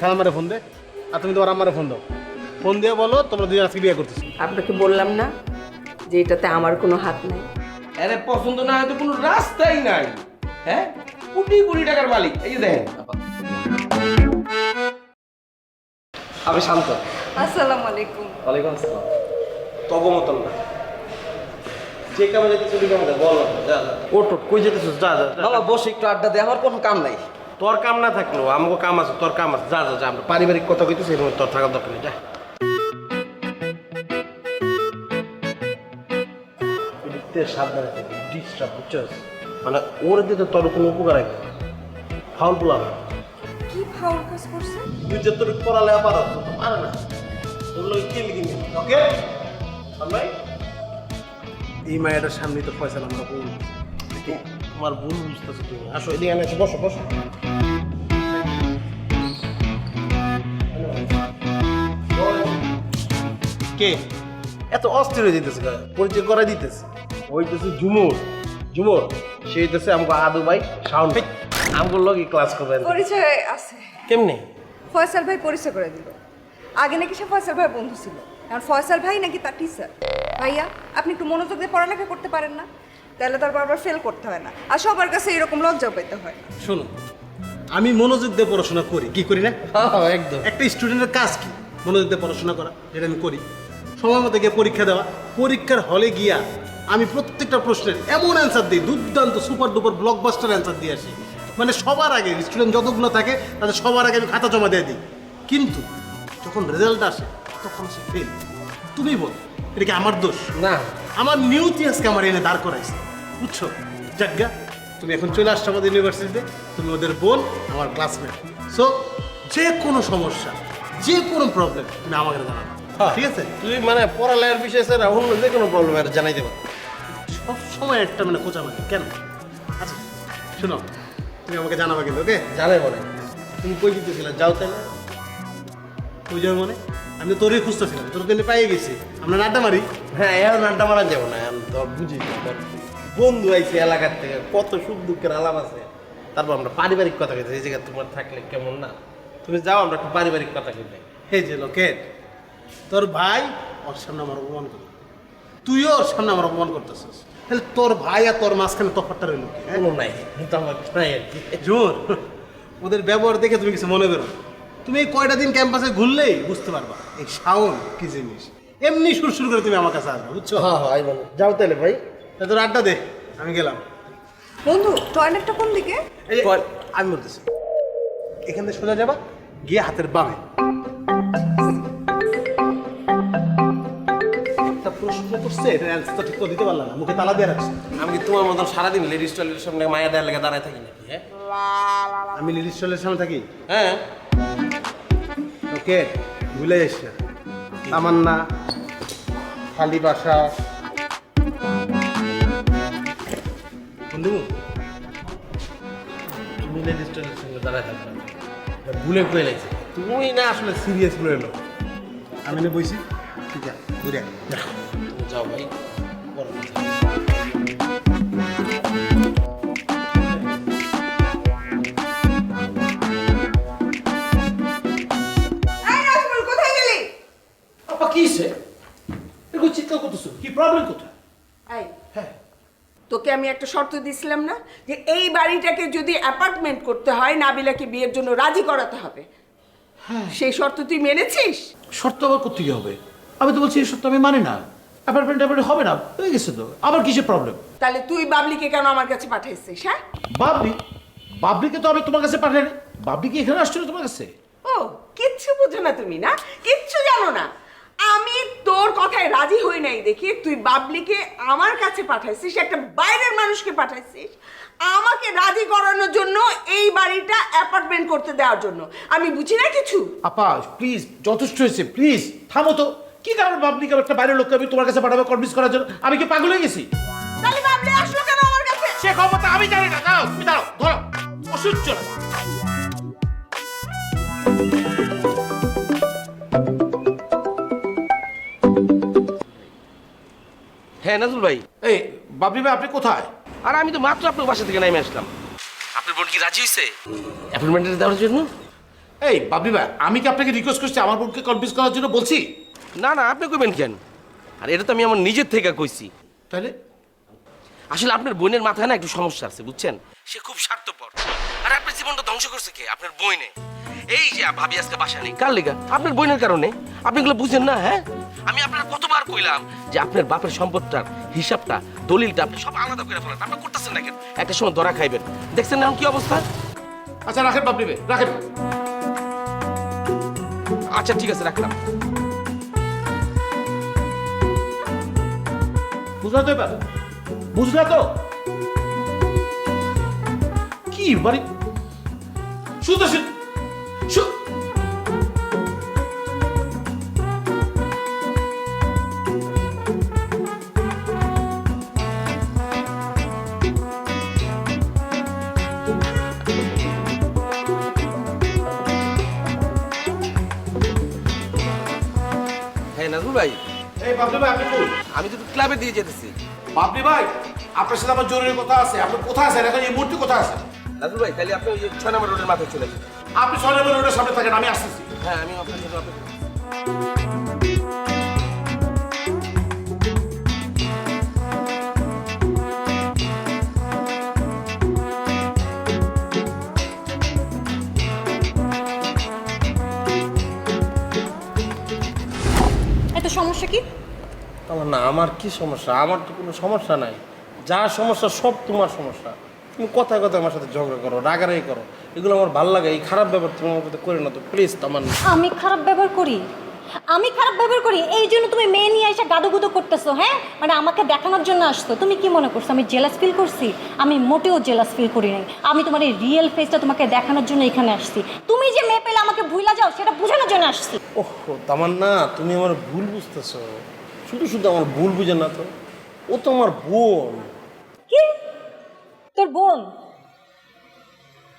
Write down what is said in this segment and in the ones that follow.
খালামারে phone দে। আর তুমি তোমার আম্মারে ফোন দাও। ফোন দিয়ে বলো তোমরা দুজন আজকে বিয়ে করতেছো। আপনাকে বললাম না যে এটাতে আমার কোনো হাত নাই। আরে পছন্দ না হয়তো কোনো রাস্তাই নাই। হ্যাঁ? কোটি কোটি টাকার মালিক এই যে দেখেন। আমি শান্ত। আসসালামু আলাইকুম। ওয়ালাইকুম আসসালাম। তগমতল না। যে কামে যেতেছ ওই কামে যা, বল যা যা। ওট কই যেতেছিস যা যা। বাবা বসে একটু আড্ডা দে আমার কোনো কাম নাই। তোর কাম না থাকল আমাকে কাম আছে তোর কাম আছে। যা যা যা আমরা পারিবারিক কথা কইতেছি এর তোর থাকার দরকার নেই যা। সাবধানে ডিস্টার্ব বুঝছস মানে ওর দিতে তোর কোনো উপকার আছে ফাউল পোলাম কি ফাউল কাজ করছে? তুই যে তোর পড়ালে আবার পারে না। তোর লোক কি লিখি ওকে? ভাই? এই মায়ের সামনে তো পয়সা আমরা ভুল তোমার ভুল বুঝতেছো তুমি। আসো এদিকে বসো বসো। কে? এত অস্থির হয়ে যেতেছে? পরিচয় করে দিতেছে। ওইতেছে ঝুমুর ঝুমুর সে হইতেছে আমাকে আদু ভাই সাউন্ড আমগুলো লগে ক্লাস করবেন পরিচয় আছে। কেমনে? ফয়সাল ভাই পরিচয় করে দিল। আগে নাকি সে ফয়সাল ভাই বন্ধু ছিল। এখন ফয়সাল ভাই নাকি তার টিচার ভাইয়া আপনি একটু মনোযোগ দিয়ে পড়ালেখা করতে পারেন না তাহলে তার বারবার ফেল করতে হয় না। আর সবার কাছে এরকম লজ্জা পেতে হয় না। শোনো আমি মনোযোগ দিয়ে পড়াশোনা করি। কি করি না? হ্যাঁ একদম। একটা স্টুডেন্টের কাজ কি? মনোযোগ দিয়ে পড়াশোনা করা যেটা আমি করি। সময় মতো গিয়ে পরীক্ষা দেওয়া। পরীক্ষার হলে গিয়া আমি প্রত্যেকটা প্রশ্নের এমন অ্যান্সার দিই দুর্দান্ত সুপার ডুপার ব্লকবাস্টার অ্যান্সার দিয়ে আসি। মানে সবার আগে স্টুডেন্ট যতগুলো থাকে তাদের সবার আগে আমি খাতা জমা দিয়ে দিই। কিন্তু যখন রেজাল্ট আসে তখন সে ফেল তুমি বল এটা কি আমার দোষ? না। আমার নিয়তি আজকে আমার এনে দাঁড় করাইছে। বুঝছ? জাজ্ঞা তুমি এখন চলে আসছো আমাদের ইউনিভার্সিটিতে তুমি ওদের বোন আমার ক্লাসমেট সো যে কোনো সমস্যা যে কোনো প্রবলেম তুমি আমাকে জানাবে। ঠিক আছে। তুই মানে পড়ালেখার বিষয়ে স্যার অন্য যে কোনো প্রবলেম আর জানাই দেবো সব সময় একটা মানে খোঁচা মানে কেন? আচ্ছা শোনো তুমি আমাকে জানাবে কিন্তু ওকে? জানে বলে তুমি কই দিতেছিলে যাও তাহলে। কই যাও মানে? আমি তোরই খুঁজতেছিলাম তোর তো পাইয়ে গেছি। আমরা আড্ডা মারি। হ্যাঁ এখন আড্ডা মারা যাব না এখন তো বুঝি বন্ধু আইছে এলাকার থেকে কত সুখ দুঃখের আলাপ আছে। তারপর আমরা পারিবারিক কথা কইতে এই জায়গায় তোমার থাকলে কেমন না? তুমি যাও আমরা একটু পারিবারিক কথা কইতে এই যে লোকেট তোর ভাই ওর সামনে আমার অপমান করে তুইও ওর সামনে আমার অপমান করতেছিস। তাহলে তোর ভাই আর তোর মাঝখানে তফাৎটা রইল কি হ্যাঁ? কোনো নাই নাই আর কি। জোর। ওদের ব্যবহার দেখে তুমি কিছু মনে করো তুমি এই কয়টা দিন ক্যাম্পাসে ঘুরলেই বুঝতে পারবা এই শাওন কি জিনিস। এমনি সুরসুর করে তুমি আমার কাছে আসবে বুঝছ? হ্যাঁ হ্যাঁ আইবো। যাও তাহলে ভাই। তা তোর আড্ডা দে আমি গেলাম। বন্ধু টয়লেটটা কোন দিকে? এই আমি বলতেছি। এখান থেকে সোজা যাবা গিয়ে হাতের বামে। করছে এটা অ্যান্সার ঠিক করে দিতে পারলাম না মুখে তালা দিয়ে রাখছে। আমি কি তোমার মতন সারাদিন লেডিস টয়লেটের সামনে মায়া দেয়ার লেগে দাঁড়ায় থাকি নাকি হ্যাঁ? আমি লিডিস স্টলের সামনে থাকি? হ্যাঁ। ওকে ভুলে যাস না। তামান্না খালি বাসা। বন্ধু তুমি লেডিস টয়লেটের সামনে দাঁড়ায় থাকবে। ভুলে কয়ে লাগছে। তুমি না আসলে সিরিয়াস করে এলো আমি না বইছি। ঠিক আছে ঘুরে যাও ভাই। বড় কথা। কি প্রবলেম কোথায়? হ্যাঁ। তোকে আমি একটা শর্ত দিয়েছিলাম না যে এই বাড়িটাকে যদি অ্যাপার্টমেন্ট করতে হয় নাবিলাকে বিয়ের জন্য রাজি করাতে হবে। সেই শর্ত তুই মেনেছিস? শর্ত আবার কোথেকে হবে? আমি তো বলছি এই শর্ত আমি মানি না। অ্যাপার্টমেন্ট অ্যাপার্টমেন্ট হবে না হয়ে গেছে তো। আবার কিসের প্রবলেম তাহলে তুই বাবলিকে কেন আমার কাছে পাঠাইছিস হ্যাঁ? বাবলি? বাবলিকে তো আমি তোমার কাছে পাঠাইনি। বাবলি কি এখানে আসছিল তোমার কাছে? ও কিচ্ছু বুঝো না তুমি না? কিচ্ছু জানো না। আমি তোর কথায় রাজি হই নাই দেখি তুই বাবলিকে আমার কাছে পাঠাইছিস একটা বাইরের মানুষকে পাঠাইছিস আমাকে রাজি করানোর জন্য এই বাড়িটা অ্যাপার্টমেন্ট করতে দেওয়ার জন্য। আমি বুঝি না কিছু? আপা প্লিজ যথেষ্ট হয়েছে প্লিজ থামো তো। কি কারণে বাবলিকে একটা বাইরের লোককে আমি তোমার কাছে পাঠাবো কনভিন্স করার জন্য? আমি কি পাগল হয়ে গেছি? তাহলে বাবলি আসলো কেন আমার কাছে? সে ক্ষমতা আমি জানি না। দাও তুমি দাও ধরো। অসহ্য না হ্যাঁ নাজুল ভাই। এই বাবলি ভাই আপনি কোথায়? আর আমি তো মাত্র আপনার বাসা থেকে নেমে আসলাম। আপনার বোন কি রাজি হয়েছে অ্যাপয়েন্টমেন্টে দেওয়ার জন্য? এই বাবলি ভাই আমি কি আপনাকে রিকোয়েস্ট করছি আমার বোনকে কনভিন্স করার জন্য বলছি? না না আপনি কইবেন কেন? আর এটা তো আমি আমার নিজের থেকে কইছি। তাহলে আসলে আপনার বোনের মাথায় না একটু সমস্যা আছে বুঝছেন? সে খুব স্বার্থপর। আর আপনার জীবনটা ধ্বংস করছে কে? আপনার বইনে এই যে ভাবি আজকে বাসা নেই। কার লেগা? আপনার বইনের কারণে? আপনি এগুলো বুঝেন না হ্যাঁ? আমি আপনার কতবার কইলাম যে আপনার বাপের সম্পদটার হিসাবটা দলিলটা আপনি সব আলাদা করে ফেলেন। আপনি করতেছেন না কেন? একটা সময় ধরা খাইবেন। দেখছেন না কি অবস্থা? আচ্ছা রাখেন ভাই রাখেন। আচ্ছা ঠিক আছে রাখলাম। বুঝলা পারো বুঝলা তো? কি বাড়ি? শুধু শুধু আমি তো ক্লাবে দিয়ে যেতেছি। বাপরি ভাই আপনার সাথে আমার জরুরি কথা আছে। আপনি কোথায় আছেন? এখন এই মূর্তি কোথায় আছেন? দাদু ভাই তাহলে আপনি ওই ছয় নম্বর রোডের মাথায় চলে যান আপনি ছয় নম্বর রোডের সামনে থাকেন আমি আসতেছি। হ্যাঁ আমি আপনার সাথে অপেক্ষা আমার না আমার কি সমস্যা? আমার তো কোনো সমস্যা নাই। যা সমস্যা সব তোমার সমস্যা। তুমি কথায় কথায় আমার সাথে ঝগড়া করো রাগারাগি করো। এগুলো আমার ভালো লাগে। এই খারাপ ব্যাপার তুমি আমার সাথে করে না তো প্লিজ আমার আমি খারাপ ব্যবহার করি? আমি খারাপ ব্যবহার করি? এই জন্য তুমি মেয়ে নিয়ে এসে গাদুগুদু করতেছো হ্যাঁ? মানে আমাকে দেখানোর জন্য আসতো তুমি কি মনে করছ? আমি জেলাস ফিল করছি? আমি মোটেও জেলাস ফিল করি নাই। আমি তোমার এই রিয়েল ফেসটা তোমাকে দেখানোর জন্য এখানে আসছি। তুমি যে মেয়ে পেলে আমাকে ভুলা যাও সেটা বোঝানোর জন্য আসছি। ওহ তামান না তুমি আমার ভুল বুঝতেছো। শুধু শুধু আমার ভুল বুঝে না তো। ও তো আমার বোন। কি? তোর বোন?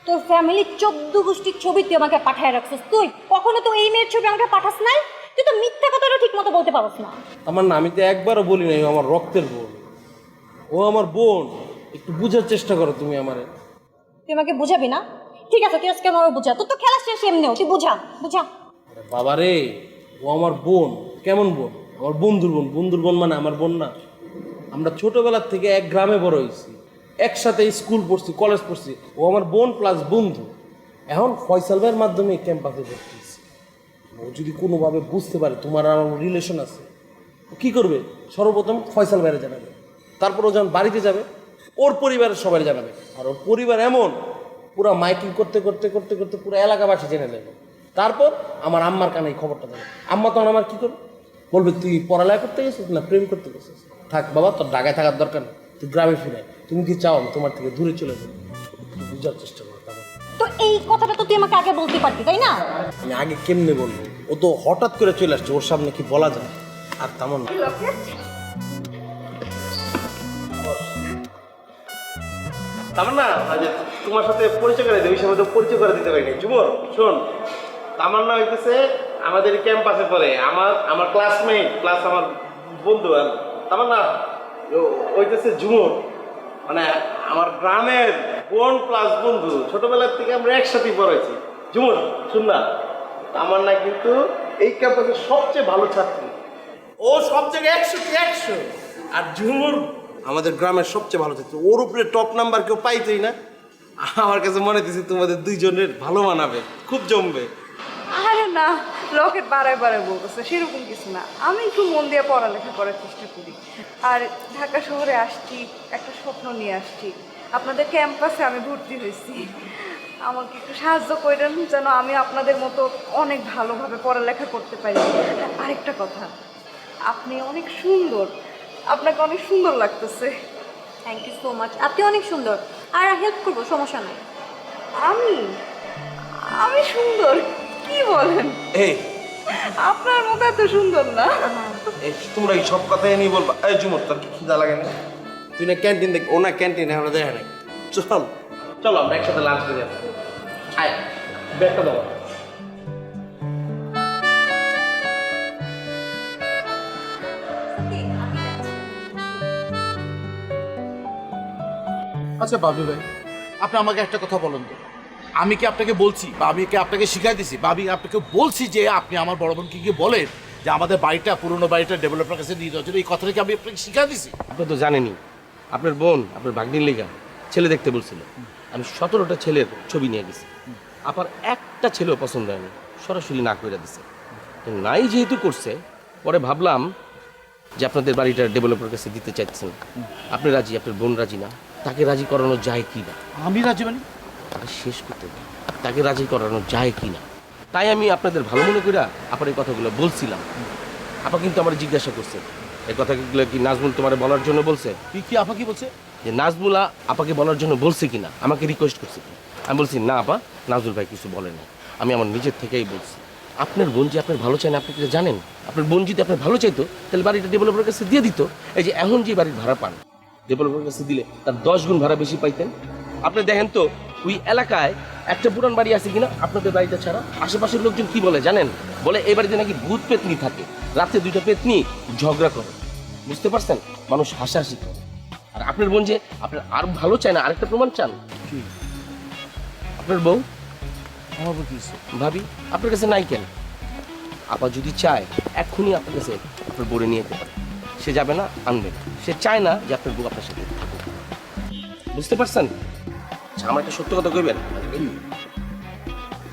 তোর ফ্যামিলির চোদ্দ গোষ্ঠীর ছবি তুই আমাকে পাঠায় রাখছিস। তুই কখনো তো এই মেয়ের ছবি আমাকে পাঠাস নাই? তুই তো মিথ্যা কথাটা ঠিক মতো বলতে পারস না। আমার না আমি তো একবারও বলি নাই ও আমার রক্তের বোন। ও আমার বোন। একটু বুঝার চেষ্টা করো তুমি আমারে। তুই আমাকে বুঝাবি না? ঠিক আছে তুই আজকে আমাকে বুঝা। তোর তো খেলা শেষ এমনিও। তুই বুঝা বুঝা। বাবা রে ও আমার বোন। কেমন বোন? আমার বন্ধুর বোন। বন্ধুর বোন মানে আমার বোন না। আমরা ছোটবেলার থেকে এক গ্রামে বড় হয়েছি। একসাথে স্কুল পড়ছি, কলেজ পড়ছি। ও আমার বোন প্লাস বন্ধু। এখন ফয়সাল ভাইয়ের মাধ্যমে ক্যাম্পাসে ভর্তি হয়েছি। ও যদি কোনোভাবে বুঝতে পারে, তোমার আমার রিলেশন আছে। ও কী করবে? সর্বপ্রথম ফয়সাল ভাইয়ের জানাবে। তারপর ও যখন বাড়িতে যাবে, ওর পরিবারের সবাই জানাবে। আর ওর পরিবার এমন, পুরো মাইকিং করতে করতে করতে করতে পুরো এলাকাবাসী জেনে নেবে। তারপর আমার আম্মার কানে এই খবরটা দেবে আম্মা তখন আমার কী করবে? বলবে তুই পড়ালেখা করতে গেছিস না প্রেম করতে গেছিস? থাক বাবা তোর ঢাকায় থাকার দরকার নেই। তুই গ্রামে ফিরে আয়। তুমি কি চাও আমি তোমার থেকে দূরে চলে যাব। বুঝার চেষ্টা করো তারপর তো এই কথাটা তো তুই আমাকে আগে বলতে পারতি তাই না? আমি আগে কেমনে বলব? ও তো হঠাৎ করে চলে আসছে ওর সামনে কি বলা যায়? আর তেমন না। তামান্না আজ তোমার সাথে পরিচয় করে দেবে ওই সময় তো পরিচয় করে দিতে পারিনি। যুবর শোন তামান্না হইতেছে আমাদের ক্যাম্পাসে পড়ে, আমার আমার ক্লাসমেট প্লাস আমার বন্ধু, আর না ও- হইতেছে ঝুমুর। মানে আমার গ্রামের বোন প্লাস বন্ধু, ছোটবেলার থেকে আমরা একসাথেই পড়েছি। ঝুমুর, শুন না। তামান্না কিন্তু এই ক্যাম্পাসের সবচেয়ে ভালো ছাত্রী। ও সব জায়গায় একশো একশো? আর ঝুমুর আমাদের গ্রামের সবচেয়ে ভালো ছাত্রী। ওর উপরে টপ নাম্বার কেউ পাইতোই না। আমার কাছে মনে হচ্ছে তোমাদের দুইজনের ভালো মানাবে, খুব জমবে। আরে না। লকেট বাড়ায় বাড়ায় বলতেছে সেরকম কিছু না। আমি একটু মন দিয়ে পড়ালেখা করার চেষ্টা করি। আর ঢাকা শহরে আসছি একটা স্বপ্ন নিয়ে আসছি। আপনাদের ক্যাম্পাসে আমি ভর্তি হয়েছি। আমাকে একটু সাহায্য করেন যেন আমি আপনাদের মতো অনেক ভালোভাবে পড়ালেখা করতে পারি। আরেকটা কথা আপনি অনেক সুন্দর। আপনাকে অনেক সুন্দর লাগতেছে। থ্যাংক ইউ সো মাচ আপনি অনেক সুন্দর। আর হেল্প করব সমস্যা নাই। আমি? আমি সুন্দর। কি বলেন? এই। আপনার মতো এত সুন্দর না। এই তোমরা এই সব কথাই নিয়ে বলবা। এই জুমুর তোর কি খিদা লাগে না তুই না ক্যান্টিন দেখ ও না ক্যান্টিনে আমরা দেখা নাই। চল। চলো আমরা একসাথে লাঞ্চ করে আসি আয় ব্যাগটা দাও। আচ্ছা বাবু ভাই আপনি আমাকে একটা কথা বলেন তো। আমি কি আপনাকে বলছি? বা আমি কি আপনাকে শিখাই দিছি? বা আমি আপনাকে বলছি যে আপনি আমার বড় বোনকে গিয়ে বলেন যে আমাদের বাড়িটা পুরোনো বাড়িটা ডেভেলপার কাছে দিয়ে দেওয়ার জন্য এই কথাটা কি আমি আপনাকে শিখাই দিছি? আপনি তো জানেনই আপনার বোন আপনার ভাগ্নির লেগা ছেলে দেখতে বলছিল। আমি সতেরোটা ছেলের ছবি নিয়ে গেছি। আবার একটা ছেলেও পছন্দ হয়নি সরাসরি না করে দিছে। তো নাই যেহেতু করছে পরে ভাবলাম যে আপনাদের বাড়িটা ডেভেলপার কাছে দিতে চাইছেন আপনি রাজি আপনার বোন রাজি না তাকে রাজি করানো যায় কি না? আমি রাজি মানে? তাকে শেষ করতে তাকে রাজি করানো যায় কি না? তাই আমি আপনাদের ভালো মনে করে আপনার এই কথাগুলো বলছিলাম। আপা কিন্তু আমার জিজ্ঞাসা করছে এই কথাগুলো কি নাজমুল তোমার বলার জন্য বলছে? কি কি আপা কি বলছে? যে নাজমুলা আপাকে বলার জন্য বলছে কিনা? আমাকে রিকোয়েস্ট করছে আমি বলছি না আপা নাজমুল ভাই কিছু বলে না আমি আমার নিজের থেকেই বলছি। আপনার বোন যে আপনার ভালো চায় না আপনি কি জানেন? আপনার বোন যদি আপনার ভালো চাইতো তাহলে বাড়িটা ডেভেলপারের কাছে দিয়ে দিত। এই যে এখন যে বাড়ির ভাড়া পান ডেভেলপারের কাছে দিলে তার দশ গুণ ভাড়া বেশি পাইতেন। আপনি দেখেন তো ওই এলাকায় একটা পুরান বাড়ি আছে কিনা আপনাদের বাড়িটা ছাড়া? আশেপাশের লোকজন কি বলে জানেন? বলে এই বাড়িতে নাকি ভূত পেতনি থাকে। রাতে দুইটা পেতনি ঝগড়া করে। বুঝতে পারছেন? মানুষ হাসাহাসি করে। আর আপনার বোন যে আপনার আর ভালো চায় না? আরেকটা প্রমাণ চান? আপনার বউ? আমার ভাবি আপনার কাছে নাই কেন? আপা যদি চায় এক্ষুনি আপনার কাছে আপনার বউরে নিয়ে যেতে পারে। সে যাবে না আনবে সে চায় না যে আপনার বউ আপনার সাথে বুঝতে পারছেন? আচ্ছা, আমার একটা সত্য কথা কইবেন?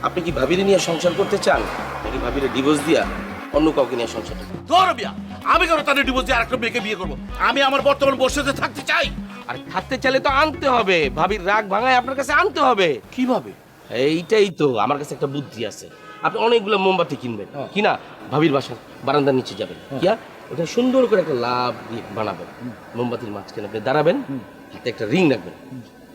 আপনি কি ভাবিরে নিয়ে সংসার করতে চান? নাকি ভাবিরে ডিভোর্স দিয়া অন্য কাউকে নিয়ে সংসার ধর বিয়া। আমি কেন তাদের ডিভোর্স দিয়ে আরেকটা মেয়েকে বিয়ে করব? আমি আমার বর্তমান বসে থাকতে চাই। আর থাকতে চাইলে তো আনতে হবে। ভাবির রাগ ভাঙায় আপনার কাছে আনতে হবে। কীভাবে? এইটাই তো আমার কাছে একটা বুদ্ধি আছে। আপনি অনেকগুলো মোমবাতি কিনবেন। কিনা ভাবির বাসার বারান্দার নিচে যাবেন। কিয়া ওটা সুন্দর করে একটা লাভ দিয়ে বানাবেন। মোমবাতির মাঝখানে আপনি দাঁড়াবেন। হাতে একটা রিং রাখবেন।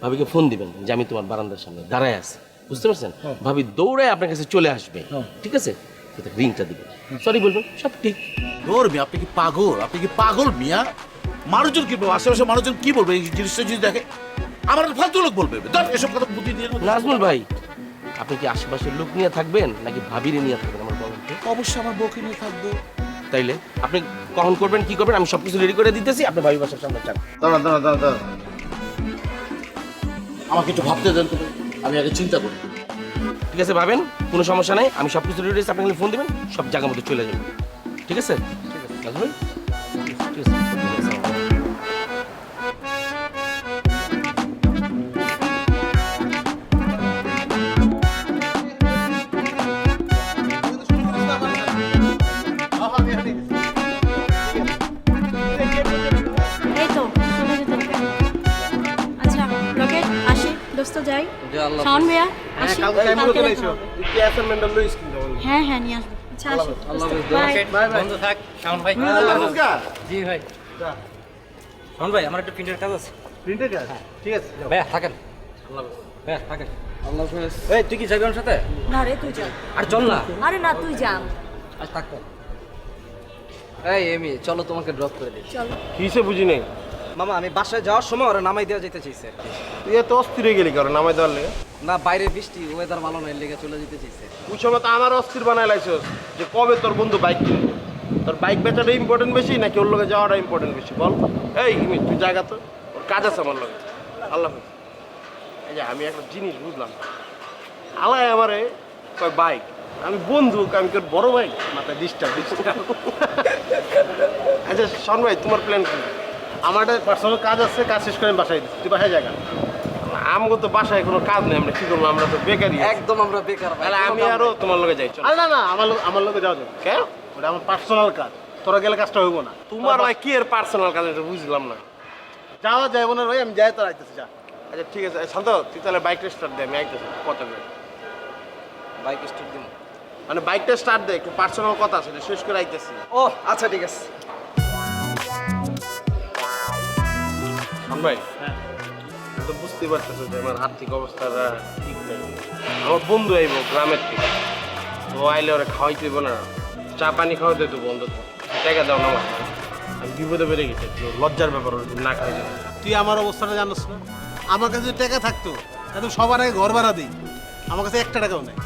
ভাবিকে ফোন দিবেন যে আমি তোমার বারান্দার সামনে দাঁড়ায় আছি। বুঝতে পারছেন? ভাবি দৌড়ায় আপনার কাছে চলে আসবে। ঠিক আছে? রিংটা দিবেন। সরি বলবেন সব ঠিক। ধর মিয়া আপনি কি পাগল? আপনি কি পাগল মিয়া? মানুষজন কি বলবে? আশেপাশে মানুষজন কি বলবে? এই জিনিসটা যদি দেখে আমার ফালতু লোক বলবে। এসব কথা বুদ্ধি দিয়ে নাজমুল ভাই আপনি কি আশেপাশের লোক নিয়ে থাকবেন নাকি ভাবিরে নিয়ে থাকবেন আমার বলেন অবশ্যই আমার বউকে নিয়ে থাকব। তাইলে আপনি কখন করবেন কি করবেন আমি সবকিছু রেডি করে দিতেছি আপনি ভাবি বাসার সামনে চান দাঁড়া দাঁড়া দাঁড়া দাঁড়া আমাকে একটু ভাবতে দেন তো। আমি আগে চিন্তা করি। ঠিক আছে ভাবেন কোনো সমস্যা নাই। আমি সব কিছু রেডি আছি আপনাকে ফোন দেবেন সব জায়গা মধ্যে চলে যাবেন ঠিক আছে? ঠিক ঠিক শাওন ভাইয়া আসি কালকে দেখা হবে। হ্যাঁ হ্যাঁ নিয়ে আসব। আচ্ছা আসি বাই। বন্ধু থাক শাওন ভাই। জি ভাই। শাওন ভাই আমার একটু প্রিন্টের কাজ আছে। প্রিন্টের কাজ? ঠিক আছে যাও। ভাইয়া থাকেন। ভাইয়া থাকেন। এই তুই কি যাবি আমার সাথে? না রে তুই যা। আর চল না। আরে না তুই যা। আজ থাকতে এই এমি চলো তোমাকে ড্রপ করে দিই। চলো। কিসে বুঝি নেই? মামা আমি বাসায় যাওয়ার সময় ওরা নামাই দেওয়া যেতে চাইছে আর কি। তুই এত অস্থির হয়ে গেলি কারণ নামাই দেওয়ার লেগে? না বাইরে বৃষ্টি ওয়েদার ভালো নয় লেগে চলে যেতে চাইছে। ওই সময় তো আমার অস্থির বানায় লাইছস যে কবে তোর বন্ধু বাইক কিনবে? তোর বাইক বেচাটা ইম্পর্টেন্ট বেশি নাকি ওর লোকে যাওয়াটা ইম্পর্টেন্ট বেশি? বল। এই তুই জায়গা তো। ওর কাজ আছে আমার লগে। আল্লাহ এই যে আমি একটা জিনিস বুঝলাম। আলাই আমারে কয় বাইক আমি বন্ধু আমি তোর বড় ভাই মাথায় ডিস্টার্ব ডিস্টার্ব আচ্ছা শোন ভাই তোমার প্ল্যান কি? আমার একটা পার্সোনাল কাজ আছে কাজ শেষ করে আমি বাসায় দিচ্ছি। তুই বাসায় জায়গা আমগো তো বাসায় কোনো কাজ নেই আমরা কি করব? আমরা তো বেকারই একদম আমরা বেকার তাহলে আমি আরও তোমার লগে যাই চল। না না আমার লোক আমার লোকে যাওয়া যাবে কেন ওটা আমার পার্সোনাল কাজ। তোরা গেলে কাজটা হইব না। তোমার ভাই কি এর পার্সোনাল কাজ এটা বুঝলাম না। যাওয়া যাইব না ভাই আমি যাই তোর আইতেছি যা। আচ্ছা ঠিক আছে। শান্ত তুই তাহলে বাইকটা স্টার্ট দে আমি আইতেছি কত বাইক স্টার্ট দিন মানে বাইকটা স্টার্ট দে একটু পার্সোনাল কথা আছে শেষ করে আইতেছি। ও আচ্ছা ঠিক আছে। ভাই। তো বুঝতেই পারতেছো যে আমার আর্থিক অবস্থাটা ঠিক নেই। আমার বন্ধু আইব গ্রামের থেকে। তো আইলে ওরা খাওয়াইতে দেবো না। চা পানি খাওয়াতে দেবো অন্তত। টাকা দাও না আমার আমি বিপদে বেড়ে গেছি। লজ্জার ব্যাপার না খাই তুই আমার অবস্থাটা জানোস না? আমার কাছে যদি টাকা থাকতো তাহলে সবার আগে ঘর ভাড়া দিই। আমার কাছে একটা টাকাও নেই।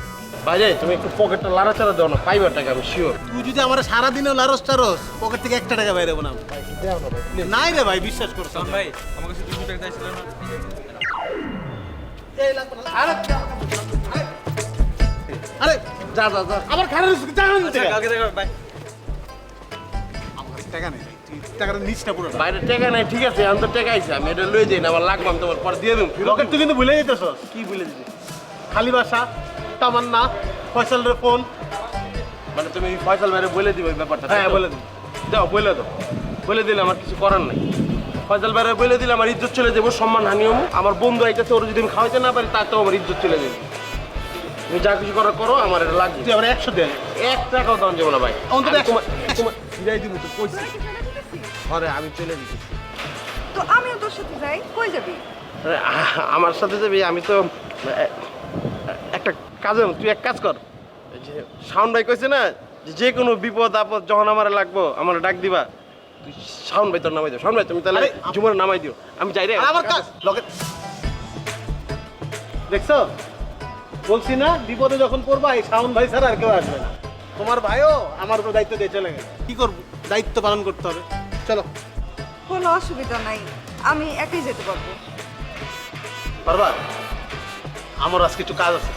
বাজে তুমি একটু পকেটটা লাড়াচাড়া দাও না পাইবার টাকা আমি শিওর তুই যদি আমার সারাদিনও লারস টারস পকেট থেকে একটা টাকা বাইরে না। নাই রে ভাই বিশ্বাস করছ ভাই আমার কাছে দুশো টাকা চাইছিল না আরে যা যা যা আবার খারাপ যা টাকা কালকে দেখা বাই আমার কাছে টাকা নেই ভাই। তুই টাকাটা নিস না পুরোটা। বাইরে টাকা নাই ঠিক আছে আমি তো টাকা আইছি আমি এটা লয়ে যাই না আমার লাগবে আমি তোমার পরে দিয়ে দেবো তুই কিন্তু ভুলে যেতেছ কি বলে দিবি খালি বাসা। তামান্না ফয়সালের ফোন। মানে তুমি ফয়সাল ভাইরে বলে দিবে ওই ব্যাপারটা হ্যাঁ, বলে দিবো। দাও বলে দাও। বলে দিলে আমার কিছু করার নাই। ফয়সাল ভাইরে বলে দিলে আমার ইজ্জত চলে যাব সম্মান হানিও আমার বন্ধু আইতেছে ওর যদি আমি খাওয়াইতে না পারি তাতেও আমার ইজ্জত চলে যাবে। তুমি যা কিছু করার করো আমার এটা লাগবে। তুই আমার একশো দেন এক টাকাও দাম যাব না ভাই। অন্তত তোমার তোমার ফিরাই দিব তো কইছি ঘরে আমি চলে দিচ্ছি তো আমিও তোর সাথে যাই কই যাবি? আমার সাথে যাবি আমি তো কাজ তুই এক কাজ কর। এই যে শাওন ভাই কইছে না যে যে কোনো বিপদ আপদ যখন আমার লাগবো আমার ডাক দিবা। তুই শাওন ভাই তোর নামাই দিও শাওন ভাই তুমি তাহলে আরে, ঝুমুর নামাই দিও। আমি যাই রে। আমার কাজ দেখছ? বলছি না বিপদে যখন পড়বা এই শাওন ভাই ছাড়া আর কেউ আসবে না। তোমার ভাইও আমার উপর দায়িত্ব দিয়ে চলে গেছে। কি করব? দায়িত্ব পালন করতে হবে। চলো। কোনো অসুবিধা নাই। আমি একাই যেতে পারব। পারবা? আমার আজকে একটু কাজ আছে।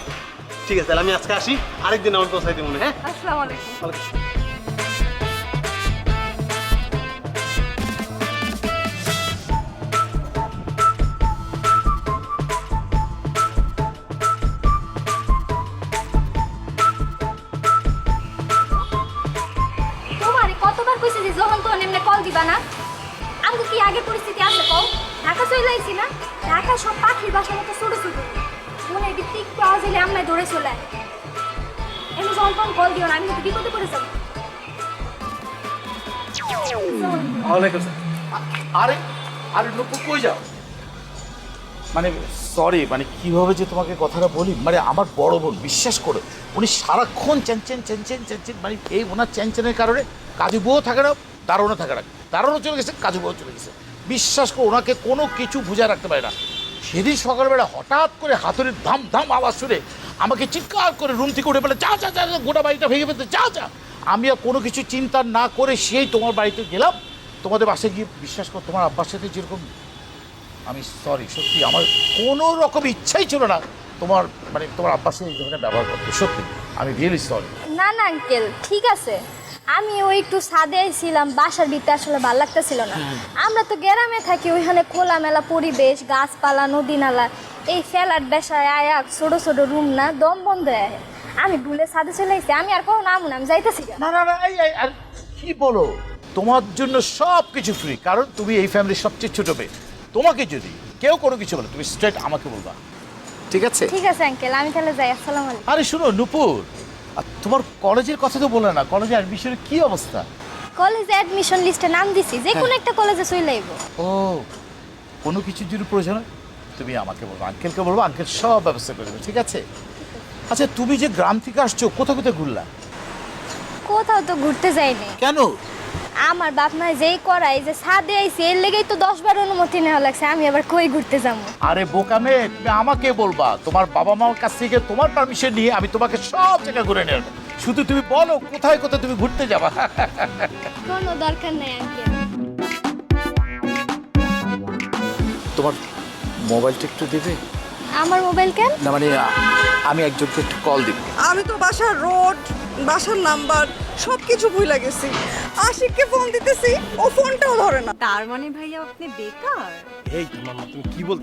ঠিক আছে তাহলে আমি আজকে আসি। আরেকদিন আমার পৌঁছাই দিব হ্যাঁ? আসসালামু আলাইকুম। আমায় ধরে চলে এমনি তখন কল দিও না আমি যাব। ওয়ালাইকুম আসসালাম। আরে আরে নুপুর কই যাও? মানে সরি মানে কীভাবে যে তোমাকে কথাটা বলি মানে আমার বড় বোন বিশ্বাস করো উনি সারাক্ষণ চ্যানচেন চ্যানচেন চ্যানচেন মানে এই ওনার চ্যানচেনের কারণে কাজু বউও থাকে না দারুণও থাকে না দারুণও চলে গেছে কাজু বউ চলে গেছে। বিশ্বাস করো ওনাকে কোনো কিছু বুঝায় রাখতে পারে না। সেদিন সকালবেলা হঠাৎ করে হাতুড়ির ধাম ধাম আওয়াজ শুনে আমাকে চিৎকার করে রুম থেকে উঠে পেলে যা যা যা গোটা বাড়িটা ভেঙে ফেলতে যা যা। আমি আর কোনো কিছু চিন্তা না করে সেই তোমার বাড়িতে গেলাম। তোমাদের বাসায় গিয়ে বিশ্বাস কর তোমার আব্বার সাথে যেরকম আমি সরি সত্যি আমার কোনো রকম ইচ্ছাই ছিল না তোমার মানে তোমার আব্বার সাথে এই ব্যবহার করতে সত্যি। আমি রিয়েলি সরি না না আঙ্কেল ঠিক আছে। আমি ওই একটু সাদে ছিলাম বাসার ভিতরে আসলে ভালো লাগতেছিল না। আমরা তো গ্রামে থাকি ওইখানে খোলামেলা পরিবেশ গাছপালা নদী নালা এই ফেলার বেসায় আয়া ছোট ছোট রুম না দম বন্ধ হয়ে আহে। আমি ভুলে সাদে চলে আইছি আমি আর কোনো নাম না আমি যাইতেছি। না না না এই এই, আর কি বলো? তোমার জন্য সব কিছু ফ্রি কারণ তুমি এই ফ্যামিলির সবচেয়ে ছোট মেয়ে। তোমাকে যদি কেউ কোনো কিছু বলে তুমি স্ট্রেট আমাকে বলবা। ঠিক আছে? ঠিক আছে আঙ্কেল আমি তাহলে যাই আসসালামু আলাইকুম। আরে শুনো নুপুর আর তোমার কলেজের কথা তো বলে না কলেজে অ্যাডমিশনের কি অবস্থা? কলেজে অ্যাডমিশন লিস্টে নাম দিছি যে কোনো একটা কলেজে চলে আইবো। ও কোনো কিছুর যদি প্রয়োজন হয়? তুমি আমাকে বলব আঙ্কেলকে বলব আঙ্কেল সব ব্যবস্থা করে দেবে ঠিক আছে? আচ্ছা তুমি যে গ্রাম থেকে আসছো কোথাও কোথায় ঘুরলা? কোথাও তো ঘুরতে যাইনি কেন? আমার বাপ মা যেই করাই যে সাদে আইছি এর লেগেই তো দশ বার অনুমতি নেওয়া লাগছে আমি আবার কই ঘুরতে যাব? আরে বোকামে তুমি আমাকে বলবা তোমার বাবা মার কাছ থেকে তোমার পারমিশন নিয়ে আমি তোমাকে সব জায়গায় ঘুরে আসব। শুধু তুমি বলো কোথায় কোথায় তুমি ঘুরতে যাবা? কোনো দরকার নাই আঙ্কেল তোমার মোবাইলটা একটু দেবে? আমার মোবাইল কেন? না মানে আমি একজনকে একটু কল দিব। আমি তো বাসার রোড বাসার নাম্বার সব কিছু ভুলে গেছি। আশিককে ফোন দিতেছি ও ফোনটাও ধরে না। তার মানে ভাইয়া আপনি বেকার? এই মামা তুমি কি বল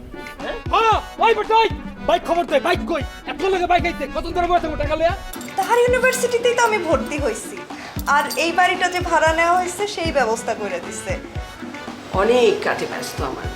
ওই বেটা ওই! বাইক খবর দে বাইক কই? এত লাগে বাইক আইতে কত ধরে বসে টাকা লয়া তাহার ইউনিভার্সিটিতেই তো আমি ভর্তি হয়েছি আর এই বাড়িটা যে ভাড়া নেওয়া হয়েছে সেই ব্যবস্থা করে দিছে। অনেক কাটে ব্যস্ত আমার